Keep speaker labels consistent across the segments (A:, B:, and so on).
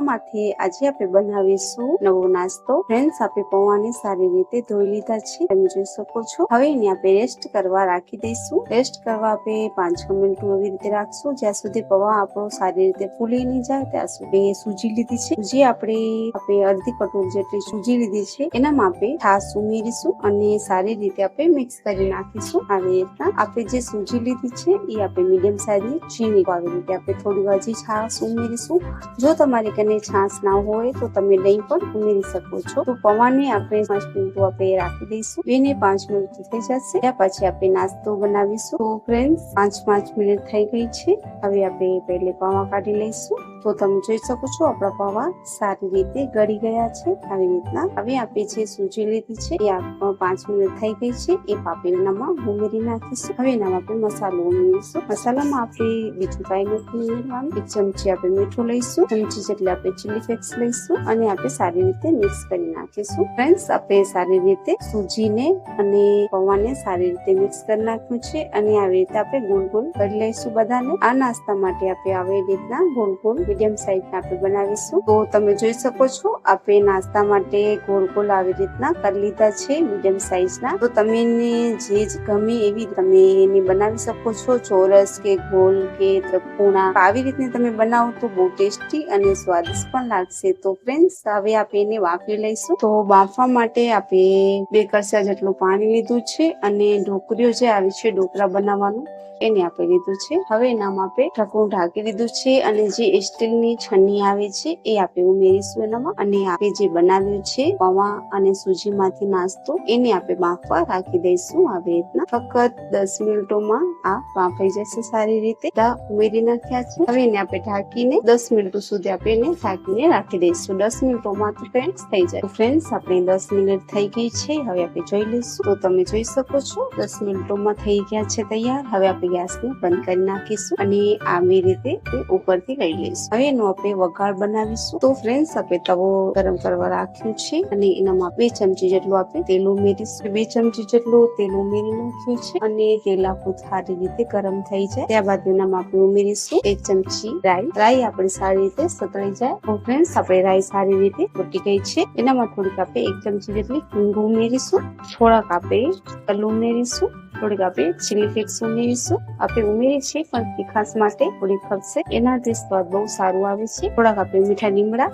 A: પૌવામાંથી આજે આપણે બનાવીશું નવો નાસ્તો. ફ્રેન્ડ્સ આપણે પૌવાને સારી રીતે ધોઈ લીધા છે. તમે જોઈ શકો છો. હવે એને આપણે રેસ્ટ કરવા રાખી દઈશું. રેસ્ટ કરવા આપણે પાંચ મિનિટ એવી રીતે રાખશું. જ્યાં સુધી પૌવા આપણો સારી રીતે ફૂલી નહીં જાય, ત્યાં સુધી સૂજી લીધી છે. સૂજી આપણે આપણે અડધી કટોર જેટલી સૂજી લીધી છે. એનામાં આપણે છાશ ઉમેરીશું અને સારી રીતે આપણે મિક્સ કરી નાખીશું. આવી રીતના આપણે જે સૂજી લીધી છે, એ આપણે મીડિયમ સાઈઝની ચીની આવી રીતે આપણે થોડી હજી છાશ ઉમેરીશું. જો તમારી કને છાશ ના હોય તો તમે દહીં પણ ઉમેરી શકો છો. તો પૌવાને આપણે પાંચ મિનિટ આપણે રાખી દઈશું. બે ને પાંચ મિનિટ થઈ જશે. ત્યાર પછી આપણે નાસ્તો બનાવીશું. તો ફ્રેન્ડ પાંચ પાંચ મિનિટ થઈ ગઈ છે. હવે આપણે પહેલે પૌવા કાઢી લઈશું. તો તમે જોઈ શકો છો આપણા પૌવા સારી રીતે ગળી ગયા છે. આવી રીતના હવે આપણે જે સૂજી લીધી છે એ પાંચ મિનિટ થઈ ગઈ છે. એ આપણે ઉમેરી નાખીશું. હવે એનામાં આપણે મસાલો ઉમેરીશું. મસાલામાં આપણે બીજું કાંઈ નથી એક ચમચી આપણે મીઠું લઈશું. ચમચી જેટલી આપણે ચીલી ફ્લેક્સ લઈશું અને આપણે સારી રીતે મિક્સ કરી નાખીશું. ફ્રેન્ડ્સ આપણે સારી રીતે સૂજીને અને પૌવાને સારી રીતે મિક્સ કરી નાખ્યું છે અને આવી રીતે આપણે ગોળ ગોળ કરી લઈશું બધાને. આ નાસ્તા માટે આપણે આવી રીતના ગોળ ગોળ મીડિયમ સાઈઝ આપણે બનાવીશું. તો તમે જોઈ શકો છો, આપણે નાસ્તા માટે ગોળ ગોળ આવી રીતના કરી લીધા છે મીડિયમ સાઈઝના તો તમે જે જ ગમે એવી તમે એને બનાવી શકો છો. ચોરસ કે ગોલ કે ત્રિકોણા. આવી રીતની તમે બનાવો તો બહુ ટેસ્ટી અને સ્વાદિષ્ટ પણ લાગશે. તો ફ્રેન્ડ્સ હવે આપણે એને વાફી લઈશું. તો બાફવા માટે આપણે બે કરસા જેટલું પાણી લીધું છે અને ઢોકરીઓ જે આવી છે ઢોકળા બનાવવાનું, એને આપણે લીધું છે. હવે એનામાં આપણે ઢાંકણું ઢાંકી દીધું છે અને જે સ્ટીલની છન્ની આવે છે એ આપણે ઉમેરીશું એનામાં. અને આપણે જે બનાવ્યું છે પૌવા અને સૂજીમાંથી નાસ્તો, એને આપણે બાફવા રાખી દઈશું આવી રીતના. ફક્ત દસ મિનિટોમાં આ બાફાઈ જશે સારી રીતે. ઉમેરી નાખ્યા છે. હવે એને આપણે ઢાંકીને દસ મિનિટો સુધી આપણે એને ઢાંકીને રાખી દઈશું. દસ મિનિટોમાં તો ફ્રેન્ડ્સ થઈ જાય. ફ્રેન્ડ્સ આપણી દસ મિનિટ થઈ ગઈ છે. હવે આપણે જોઈ લઈશું. તો તમે જોઈ શકો છો, દસ મિનિટોમાં થઈ ગયા છે તૈયાર. હવે આપણે ગેસને બંધ કરી નાખીશું અને આવી રીતે ઉપરથી લઈ લઈશું. હવે એનો આપણે વઘાર બનાવીશું. તો ફ્રેન્ડ્સ આપણે તવો ગરમ કરવા રાખ્યું છે અને એનામાં બે ચમચી જેટલું આપણે તેલ ઉમેરીશું. બે ચમચી જેટલું તેલ ઉમેરી નાખ્યું છે અને તેલ આખું સારી રીતે ગરમ થઈ જાય. ત્યારબાદ એનામાં આપણે ઉમેરીશું એક ચમચી રાઈ. રાઈ આપણે સારી રીતે સતળાઈ જાય ફ્રેન્ડ્સ આપણે રાઈ સારી રીતે ફૂટી ગઈ છે એનામાં થોડીક આપણે એક ચમચી જેટલી હિંગ ઉમેરીશું થોડાક આપણે તલ ઉમેરીશું થોડીક આપણે ચીલી ફ્લેક્સ ઉમેરીશું આપણે ઉમેરી છે પણ તીખાસ માટે થોડી ખપશે એનાથી સ્વાદ બહુ સારું આવે છે થોડાક આપણે મીઠા લીમડા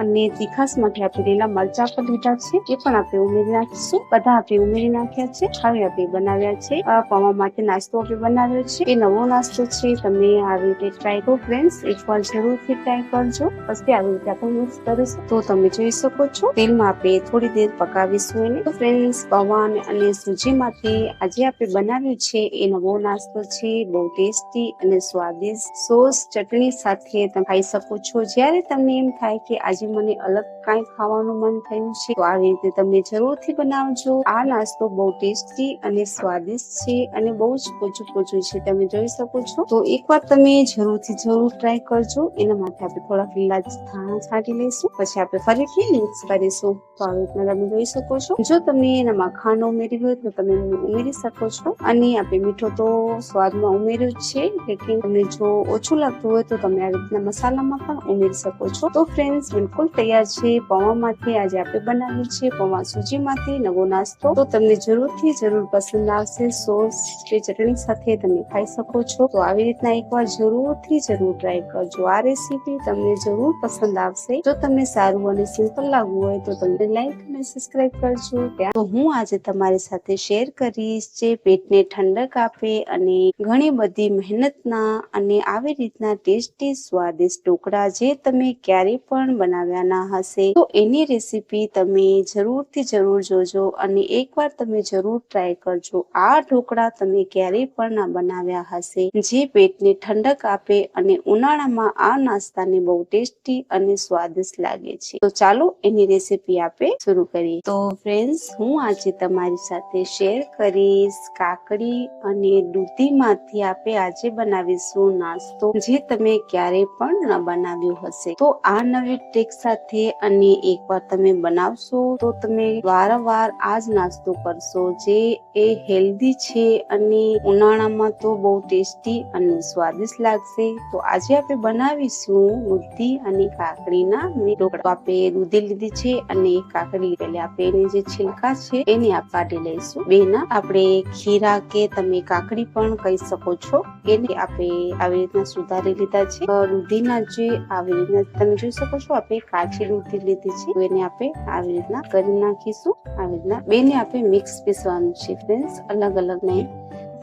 A: અને તીખાસ માટે આપણે લીલા મરચા પણ લીધા છે. એ પણ આપણે ઉમેરી નાખીશું. બધા આપણે ઉમેરી નાખ્યા છે. હવે આપણે બનાવ્યા છે. પૌવા માટે નાસ્તો આપણે બનાવ્યો છે. એ નવો નાસ્તો છે. તમે આવી રીતે ટ્રાય કરો ફ્રેન્ડ્સ એકવાર જરૂરથી ટ્રાય કરજો. પછી આવી રીતે આપણે મિક્સ કરીશું. તો તમે જોઈ શકો છો. તેલમાં આપણે થોડી દેર પકાવીશું એને. તો ફ્રેન્ડ્સ પૌવા અને સૂજીમાંથી આજે આપણે બનાવ્યું છે એ નવો નાસ્તો છે. બહુ ટેસ્ટી અને સ્વાદિષ્ટ. સોસ, ચટણી સાથે તમે ખાઈ શકો છો. જ્યારે તમને એમ થાય કે આજે મને અલગ કાંઈ ખાવાનું મન થયું છે, તો આવી રીતે તમે જરૂરથી બનાવજો. આ નાસ્તો બહુ ટેસ્ટી અને સ્વાદિષ્ટ છે અને બહુ જ પોચું પોચું છે, તમે જોઈ શકો છો. તો એકવાર તમે જરૂરથી જરૂર ટ્રાય કરજો. એના માટે આપણે થોડા લીલા ધાણા છાંટી લઈશું. પછી આપણે ફરીથી મિક્સ કરીશું. તો આવી રીતના તમે જોઈ શકો છો. જો તમને એનામાં ખાંડ ઉમેરી હોય તો તમે ઉમેરી શકો છો. અને આપણે મીઠો તો સ્વાદમાં ઉમેર્યું છે લેકિન તમને જો ઓછું લાગતું હોય તો તમે આવી રીતના મસાલામાં પણ ઉમેરી શકો છો. તો ફ્રેન્ડ્સ બિલકુલ તૈયાર છે. પૌવામાંથી આજે આપણે બનાવ્યું છે પૌવા સૂજીમાંથી નવો નાસ્તો. તો તમને જરૂરથી જરૂર પસંદ આવશે. સોસ કે ચટણી સાથે તમે ખાઈ શકો છો. તો આવી રીતના એકવાર જરૂરથી જરૂર ટ્રાય કરજો. આ રેસીપી તમને જરૂર પસંદ આવશે. જો તમને સારું અને સિમ્પલ લાગવું હોય તો તમને લાઈક અને સબસ્ક્રાઈબ કરજો. તો હું આજે તમારી સાથે શેર કરીશ જે પેટને ઠંડક આપે અને ઘણી બધી મહેનતના અને આવી રીતના ટેસ્ટી સ્વાદિષ્ટ ઢોકળા જે તમે ક્યારેય પણ બનાવ્યા ના હશે. તો એની રેસીપી તમે જરૂરથી જરૂર જોજો અને એકવાર તમે જરૂર ટ્રાય કરજો. આ ઢોકળા તમે ક્યારેય પણ ના બનાવ્યા હશે. જે પેટને ઠંડક આપે અને ઉનાળામાં આ નાસ્તાને બહુ ટેસ્ટી અને સ્વાદિષ્ટ લાગે છે. તો ચાલો એની રેસીપી આપણે શરૂ કરીએ. તો ફ્રેન્ડ્સ હું આજે તમારી સાથે શેર કરીશ કાકડી અને દૂધીમાંથી આપણે આજે બનાવીશું નાસ્તો, જે તમે ક્યારેય પણ ન બનાવ્યું હશે. તો આ નવી એક સાથે અને એકવાર તમે બનાવશો, તો તમે વારંવાર આ જ નાસ્તો કરશો, જે એ હેલ્ધી છે અને ઉનાળામાં તો બહુ ટેસ્ટી અને સ્વાદિષ્ટ લાગશે. તો આજે આપણે બનાવીશું દૂધી અને કાકડીના ઢોકળા આપણે દૂધી લીધી છે અને કાકડી એટલે આપણે એની જે છિલકા છે એને આપ કાઢી લઈશું. બેના આપણે ખીરા કે તમે કાકડી પણ કહી શકો છો. એને આપણે આવી રીતના સુધારી લીધા છે. દૂધીના જે આવી રીતના તમે જોઈ શકો છો, આપણે કાચી દૂધી લીધી છે એને આપણે આવી રીતના કરી નાખીશું. આવી રીતના બેને આપણે મિક્સ પીસવાનું છે ફ્રેન્ડ્સ. અલગ અલગ નહીં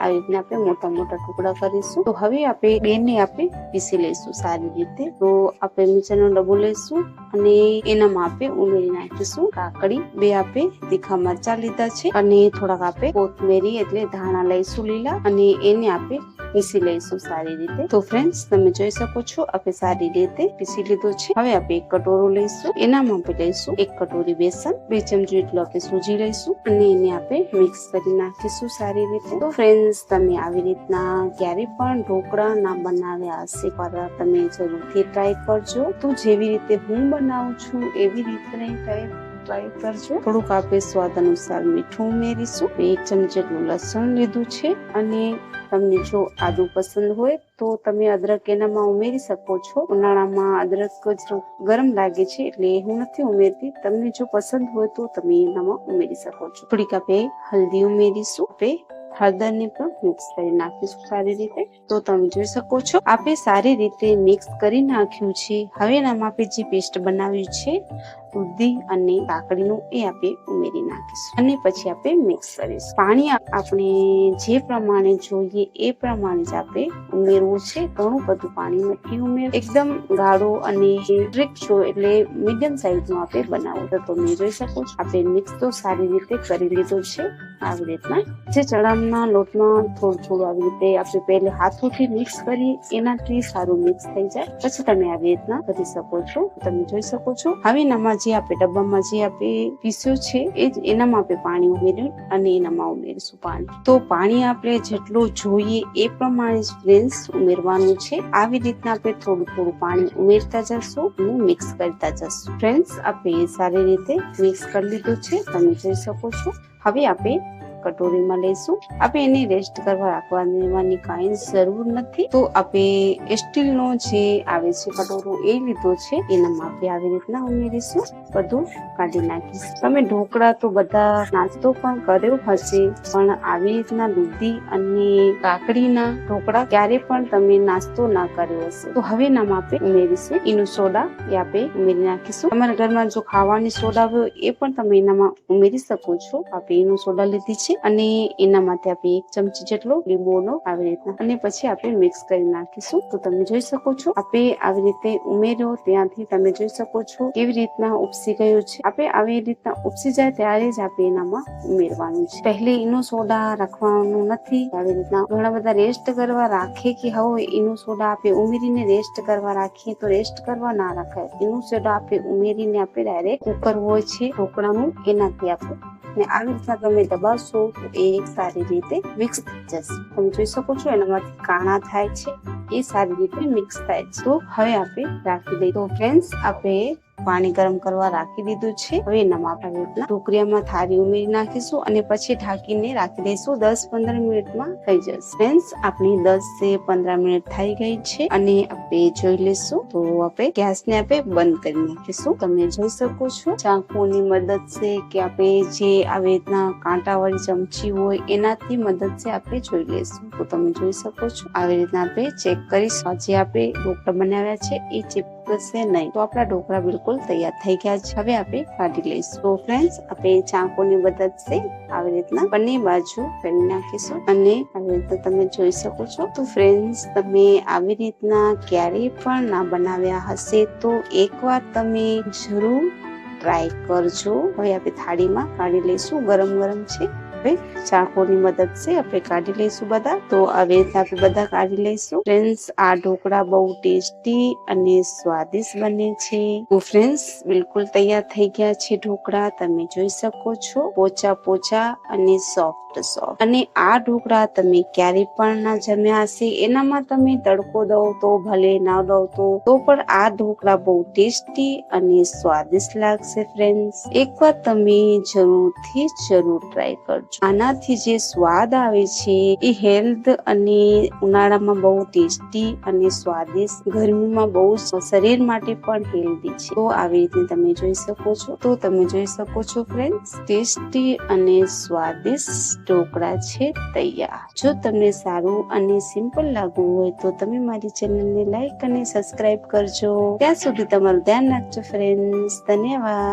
A: આવી રીતના આપણે મોટા મોટા ટુકડા કરીશું. તો હવે આપણે બેને આપણે પીસી લઈશું સારી રીતે. તો આપણે મિક્સરનો ડબ્બો લઈશું અને એનામાં આપણે ઉમેરી નાખીશું. કાકડી બે આપણે તીખા મરચા લીધા છે. અને થોડાક આપણે કોથમેરી એટલે ધાણા લઈશું લીલા. અને એને આપણે પીસી લઈશું સારી રીતે તો ફ્રેન્ડ્સ તમે જોઈ શકો છો આપણે સારી રીતે પીસી લીધું છે. હવે આપણે એક કટોરો લઈશું એનામાં આપણે લઈશું એક કટોરી બેસન, બે ચમચી એટલું આપણે સૂજી લઈશું અને એને આપણે મિક્સ કરી નાખીશું સારી રીતે. તો ફ્રેન્ડ્સ તમે આવી રીતના ક્યારે પણ ઢોકળા ના બનાવ્યા હશે પર તમે જરૂરથી ટ્રાય કરજો. તો જેવી રીતે હું બનાવું છું, એવી રીતે ટ્રાય ટ્રાય કરજો. થોડુંક આપણે સ્વાદ અનુસાર મીઠું ઉમેરીશું. બે ચમચી જેટલું લસણ લીધું છે. અને તમને જો આદુ પસંદ હોય તો તમે અદરક એનામાં ઉમેરી શકો છો. ઉનાળામાં અદરક જ ગરમ લાગે છે એટલે હું નથી ઉમેરતી. તમને જો પસંદ હોય તો તમે એનામાં ઉમેરી શકો છો. થોડીક આપણે હલ્દી ઉમેરીશું. આપણે હળદર ને પણ મિક્સ કરી નાખીશું સારી રીતે. તો તમે જોઈ શકો છો. આપણે સારી રીતે મિક્સ કરી નાખ્યું છે. હવે એનામાં આપણે જે પેસ્ટ બનાવ્યું છે દૂધી અને કાકડીનું એ આપણે ઉમેરી નાખીશું. અને પછી આપણે મિક્સ કરીશું. પાણી આપણે જે પ્રમાણે જોઈએ એ પ્રમાણે જ આપણે ઉમેરવું છે. ઘણું બધું પાણી નથી ઉમેર એકદમ ગાળો અને ડ્રીક છો એટલે મીડિયમ સાઈઝનું આપણે બનાવો. તો તમે જોઈ શકો છો. આપણે મિક્સ તો સારી રીતે કરી લીધું છે. આવી રીતના. જે ચણાના લોટમાં થોડું થોડું આવી રીતે આપણે પહેલે હાથોથી મિક્સ કરી એનાથી સારું મિક્સ થઈ જાય. પછી તમે આવી રીતના કરી શકો છો. તમે જોઈ શકો છો. હવે એનામાં જે આપણે ડબ્બામાં જે આપણે પીસ્યું છે, એ જ એનામાં આપણે પાણી ઉમેર્યું અને એનામાં ઉમેરીશું પાણી. તો પાણી આપણે જેટલું જોઈએ એ પ્રમાણે ફ્રેન્ડ્સ ઉમેરવાનું છે. આવી રીતના આપણે થોડું થોડું પાણી ઉમેરતા જશું અને મિક્સ કરતા જશું. ફ્રેન્ડ્સ આપણે સારી રીતે મિક્સ કરી લીધું છે. તમે જોઈ શકો છો. હવે આપણે કટોરીમાં લઈશું. આપણે એને રેસ્ટ કરવા રાખવાની કાંઈ જરૂર નથી. તો આપણે સ્ટીલનો જે આવે છે કટોરો, એ લીધો છે. એનામાં આપણે આવી રીતના ઉમેરીશું. બધું કાઢી નાખીશું. તમે ઢોકળા તો બધા નાસ્તો પણ કર્યો હશે, પણ આવી રીતના દૂધી અને કાકડીના ઢોકળા ક્યારે પણ તમે નાસ્તો ના કર્યો હશે. તો હવે એનામાં આપે ઉમેરીશું. એનું સોડા એ આપણે ઉમેરી નાખીશું. તમારા ઘરમાં જો ખાવાની સોડા હોય, એ પણ તમે એનામાં ઉમેરી શકો છો. આપણે એનું સોડા લીધી છે. અને એના માટે આપણે એક ચમચી જેટલો લીંબુનો આવી રીતના અને પછી આપણે મિક્સ કરી નાખીશું. તો તમે જોઈ શકો છો, આપણે આવી રીતે ઉમેર્યો, ત્યાંથી તમે જોઈ શકો છો કેવી રીતના ઉપસી ગયું છે. આપણે આવી રીતના ઉપસી જાય ત્યારે જ આપણે એનામાં ઉમેરવાનું છે. પહેલે એનો સોડા રાખવાનું નથી. આવી રીતના ઘણા બધા રેસ્ટ કરવા રાખે કે હવે એનો સોડા આપણે ઉમેરીને રેસ્ટ કરવા રાખીએ તો રેસ્ટ કરવા ના રાખાય. એનો સોડા આપણે ઉમેરીને આપણે ડાયરેક્ટ કુકર હોય છે, ઢોકળાનું, એનાથી આપણે ને આવી રીતના તમે દબાવશો તો એ સારી રીતે મિક્સ થઈ જશે. તમે જોઈ શકો છો એનામાંથી કાણા થાય છે, એ સારી રીતે મિક્સ થાય છે. તો હવે આપણે રાખી દઈએ. તો ફ્રેન્ડ્સ આપણે પાણી ગરમ કરવા રાખી દીધું છે. હવે આપણે રીતના ટોકરીયામાં થાળી ઉમેરી નાખીશું અને પછી ઢાંકીને રાખી દઈશું દસ પંદર મિનિટમાં થઈ જશે. ફ્રેન્ડ્સ, આપણી દસથી પંદર મિનિટ થઈ ગઈ છે અને આપણે જોઈ લઈશું. તો આપણે ગેસને આપણે બંધ કરી નાખીશું. તમે જોઈ શકો છો ચાકુની છે કે આપણે જે આવી રીતના કાંટાવાળી ચમચી હોય એનાથી મદદ છે આપણે જોઈ લઈશું. તો તમે જોઈ શકો છો. આવી રીતના આપણે ચેક કરીશું. જે આપણે ઢોકળા બનાવ્યા છે એ ચીપકશે નહીં તો આપણા ઢોકળા બિલકુલ તૈયાર થઈ ગયા છે હવે આપણે કાઢી લઈશું તો ફ્રેન્ડ્સ આપણે ચાકુની મદદથી આવી રીતના બંને બાજુ ફેરવી નાખીશું અને આવી રીતના તમે જોઈ શકો છો. તો ફ્રેન્ડ્સ, તમે આવી રીતના ક્યારેય પણ ના બનાવ્યા હશે તો એકવાર તમે જરૂર ટ્રાય કરજો. હવે આપણે થાળીમાં કાઢી લઈશું. ગરમ ગરમ છે. આપણે ચાકુની મદદથી આપણે કાઢી લઈશું બધા. તો આવી રીતે આપણે બધા કાઢી લઈશું. ફ્રેન્ડ્સ આ ઢોકળા બહુ ટેસ્ટી અને સ્વાદિષ્ટ બને છે. તો ફ્રેન્ડ્સ બિલકુલ તૈયાર થઈ ગયા છે ઢોકળા. તમે જોઈ શકો છો, પોચા પોચા અને સોફ્ટ સોફ્ટ અને આ ઢોકળા તમે ક્યારે પણ ના જમ્યા હશે, એનામાં તમે તડકો દો તો, ભલે ના દો તો. તો પણ આ ઢોકળા બહુ ટેસ્ટી અને સ્વાદિષ્ટ લાગશે ફ્રેન્ડ્સ એકવાર તમે જરૂરથી, જરૂર ટ્રાય કરજો. આનાથી જે સ્વાદ આવે છે, એ હેલ્થ અને ઉનાળામાં બહુ ટેસ્ટી અને સ્વાદિષ્ટ, ગરમીમાં બહુ શરીર માટે પણ હેલ્ધી છે. તો આવી રીતે તમે જોઈ શકો છો. તો તમે જોઈ શકો છો ફ્રેન્ડ્સ, ટેસ્ટી અને સ્વાદિષ્ટ ઢોકળા છે તૈયાર. જો તમને સારું અને સિમ્પલ લાગવું હોય તો તમે મારી ચેનલને લાઈક અને સબસ્ક્રાઈબ કરજો. ત્યાં સુધી તમારું ધ્યાન રાખજો ફ્રેન્ડ્સ. ધન્યવાદ.